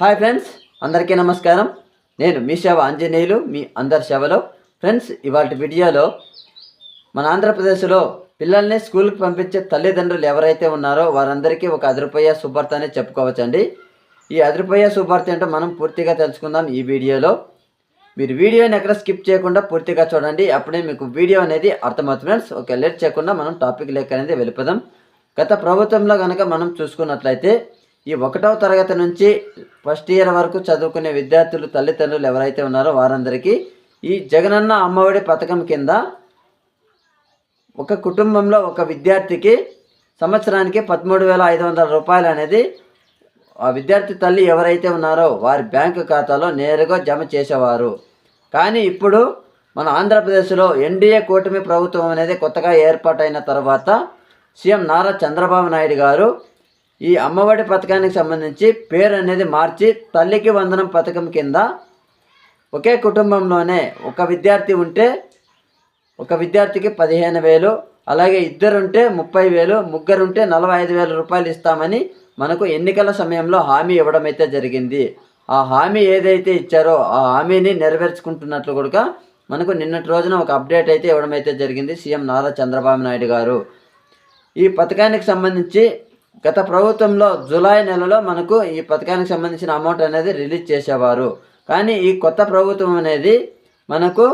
Hi friends అందరికీ నమస్కారం. నేను మీ సేవ ఆంజనేయులు మీ అందరి సేవలో ఫ్రెండ్స్ ఇవాళ వీడియోలో మన ఆంధ్రప్రదేశ్లో పిల్లల్ని స్కూల్కి పంపించే తల్లిదండ్రులు ఎవరైతే ఉన్నారో వారందరికీ ఒక అదిరిపోయే శుభార్త అని చెప్పుకోవచ్చండి. ఈ అదిరిపోయే శుభార్త ఏంటో మనం పూర్తిగా తెలుసుకుందాం ఈ వీడియోలో. మీరు వీడియోని ఎక్కడ స్కిప్ చేయకుండా పూర్తిగా చూడండి. అప్పుడే మీకు వీడియో అనేది అర్థమవుతుంది ఫ్రెండ్స్. ఓకే లేట్ చేయకుండా మనం టాపిక్ లెక్క అనేది వెళ్ళిపోదాం. గత ప్రభుత్వంలో కనుక మనం చూసుకున్నట్లయితే ఈ ఒకటవ తరగతి నుంచి ఫస్ట్ ఇయర్ వరకు చదువుకునే విద్యార్థులు తల్లిదండ్రులు ఎవరైతే ఉన్నారో వారందరికీ ఈ జగనన్న అమ్మఒడి పథకం కింద ఒక కుటుంబంలో ఒక విద్యార్థికి సంవత్సరానికి పదమూడు వేల ఐదు వందల రూపాయలు అనేది ఆ విద్యార్థి తల్లి ఎవరైతే ఉన్నారో వారి బ్యాంకు ఖాతాలో నేరుగా జమ చేసేవారు. కానీ ఇప్పుడు మన ఆంధ్రప్రదేశ్లో ఎన్డీఏ కూటమి ప్రభుత్వం అనేది కొత్తగా ఏర్పాటైన తర్వాత సీఎం నారా చంద్రబాబు నాయుడు గారు ఈ అమ్మఒడి పథకానికి సంబంధించి పేరు అనేది మార్చి తల్లికి వందనం పథకం కింద ఒకే కుటుంబంలోనే ఒక విద్యార్థి ఉంటే ఒక విద్యార్థికి పదిహేను వేలు అలాగే ఇద్దరుంటే ముప్పై వేలు ముగ్గురుంటే నలభై ఐదు వేల రూపాయలు ఇస్తామని మనకు ఎన్నికల సమయంలో హామీ ఇవ్వడం అయితే జరిగింది. ఆ హామీ ఏదైతే ఇచ్చారో ఆ హామీని నెరవేర్చుకుంటున్నట్లు కూడా మనకు నిన్నటి రోజున ఒక అప్డేట్ అయితే ఇవ్వడం అయితే జరిగింది సీఎం నారా చంద్రబాబు నాయుడు గారు. ఈ పథకానికి సంబంధించి గత ప్రభుత్వంలో జూలై నెలలో మనకు ఈ పథకానికి సంబంధించిన అమౌంట్ అనేది రిలీజ్ చేసేవారు. కానీ ఈ కొత్త ప్రభుత్వం అనేది మనకు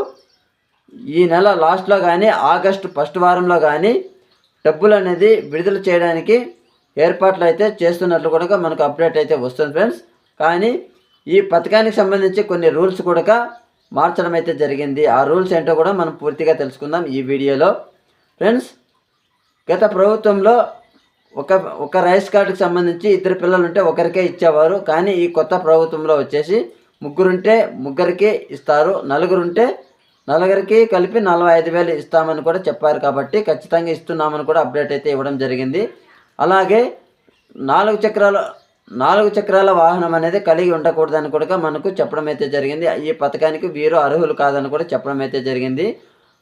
ఈ నెల లాస్ట్లో కానీ ఆగస్టు ఫస్ట్ వారంలో కానీ డబ్బులు అనేది విడుదల చేయడానికి ఏర్పాట్లు అయితే చేస్తున్నట్లు కూడా మనకు అప్డేట్ అయితే వస్తుంది ఫ్రెండ్స్. కానీ ఈ పథకానికి సంబంధించి కొన్ని రూల్స్ కూడా మార్చడం అయితే జరిగింది. ఆ రూల్స్ ఏంటో కూడా మనం పూర్తిగా తెలుసుకుందాం ఈ వీడియోలో. ఫ్రెండ్స్ గత ప్రభుత్వంలో ఒక ఒక రైస్ కార్డుకి సంబంధించి ఇద్దరు పిల్లలు ఉంటే ఒకరికే ఇచ్చేవారు. కానీ ఈ కొత్త ప్రభుత్వంలో వచ్చేసి ముగ్గురుంటే ముగ్గురికి ఇస్తారు. నలుగురుంటే నలుగురికి కలిపి నలభై ఐదు వేలు ఇస్తామని కూడా చెప్పారు కాబట్టి ఖచ్చితంగా ఇస్తున్నామని కూడా అప్డేట్ అయితే ఇవ్వడం జరిగింది. అలాగే నాలుగు చక్రాల నాలుగు చక్రాల వాహనం అనేది కలిగి ఉండకూడదని కూడా మనకు చెప్పడం అయితే జరిగింది. ఈ పథకానికి వీరు అర్హులు కాదని కూడా చెప్పడం అయితే జరిగింది.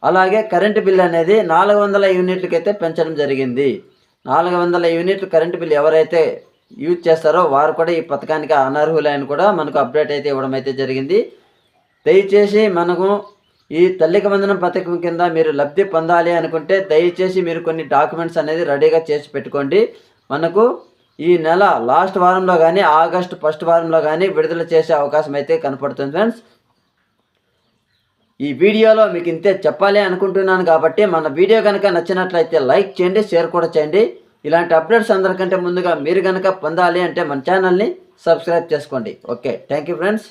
అలాగే కరెంటు బిల్ అనేది నాలుగు వందల యూనిట్లకైతే పెంచడం జరిగింది. నాలుగు వందల యూనిట్లు కరెంటు బిల్ ఎవరైతే యూజ్ చేస్తారో వారు కూడా ఈ పథకానికి అనర్హులైన కూడా మనకు అప్డేట్ అయితే ఇవ్వడం అయితే జరిగింది. దయచేసి మనకు ఈ తల్లికి వందనం పథకం కింద మీరు లబ్ధి పొందాలి అనుకుంటే దయచేసి మీరు కొన్ని డాక్యుమెంట్స్ అనేది రెడీగా చేసి పెట్టుకోండి. మనకు ఈ నెల లాస్ట్ వారంలో కానీ ఆగస్టు ఫస్ట్ వారంలో కానీ విడుదల చేసే అవకాశం అయితే కనపడుతుంది ఫ్రెండ్స్. ఈ వీడియోలో మీకు ఇంతే చెప్పాలి అనుకుంటున్నాను కాబట్టి మన వీడియో కనుక నచ్చినట్లయితే లైక్ చేయండి షేర్ కూడా చేయండి. ఇలాంటి అప్డేట్స్ అందరికంటే ముందుగా మీరు కనుక పొందాలి అంటే మన ఛానల్ని సబ్స్క్రైబ్ చేసుకోండి. Okay thank you friends.